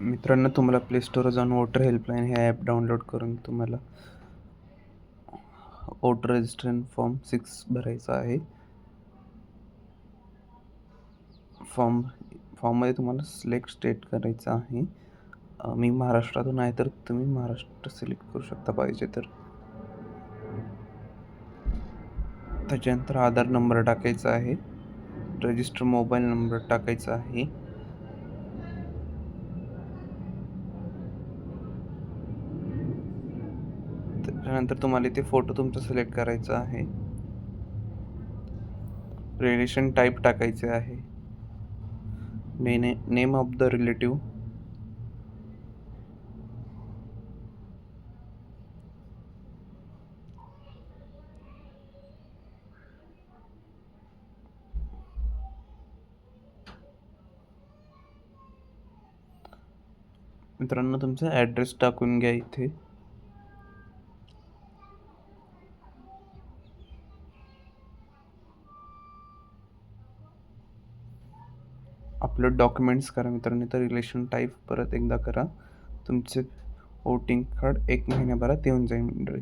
मित्रांनो तुम्हाला play store जाऊन वोटर हेल्पलाईन हे ॲप डाउनलोड करून तुम्हाला वोटर रजिस्ट्रेशन फॉर्म सिक्स भरायचा आहे. फॉर्म फॉर्ममध्ये तुम्हाला सिलेक्ट स्टेट करायचं आहे. मी महाराष्ट्रातून आहे तर तुम्ही महाराष्ट्र सिलेक्ट करू शकता पाहिजे तर. त्याच्यानंतर आधार नंबर टाकायचा आहे. रजिस्टर मोबाईल नंबर टाकायचा आहे. त्याच्यानंतर तुम्हाला इथे फोटो तुमचा सिलेक्ट करायचा आहे. रिलेशन टाईप टाकायचे आहे. मेने नेम ऑफ द रिलेटिव्ह मित्रांनो तुमचा ॲड्रेस टाकून घ्या इथे. अपलोड डॉक्युमेंट्स करा मित्रांनो. तर रिलेशन टाईप परत एकदा करा. तुमचे वोटिंग कार्ड एक महिन्याभरात येऊन जाईल. मंडळी